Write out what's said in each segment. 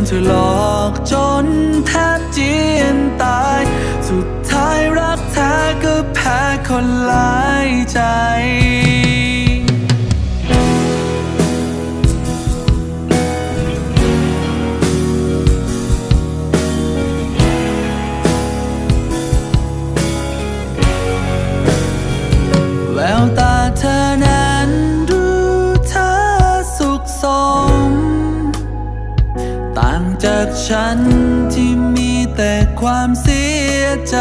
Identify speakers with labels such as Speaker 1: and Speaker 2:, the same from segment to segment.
Speaker 1: นเธอหลอกจนแทบเจียนตาย สุดท้ายรักแท้ก็แพ้คนหลายใจ ความเสียใจ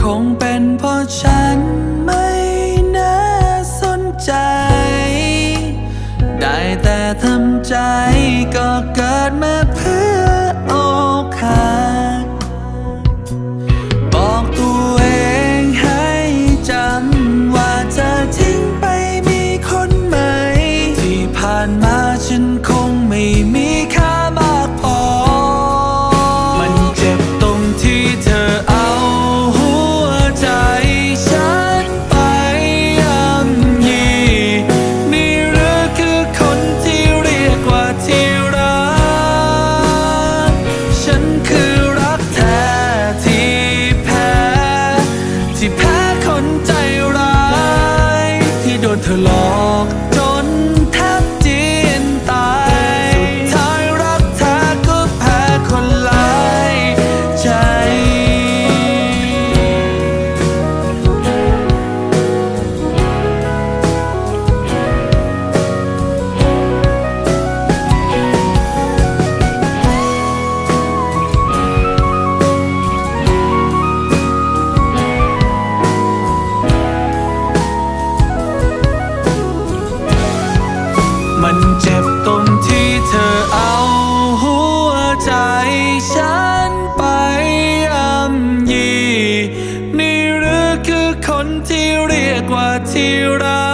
Speaker 1: คงเป็นเพราะฉันไม่น่าสนใจ ได้แต่ทำใจก็เกิด ที่โฉันไปย่ำยี นี่หรือคือคนที่เรียกว่าที่รัก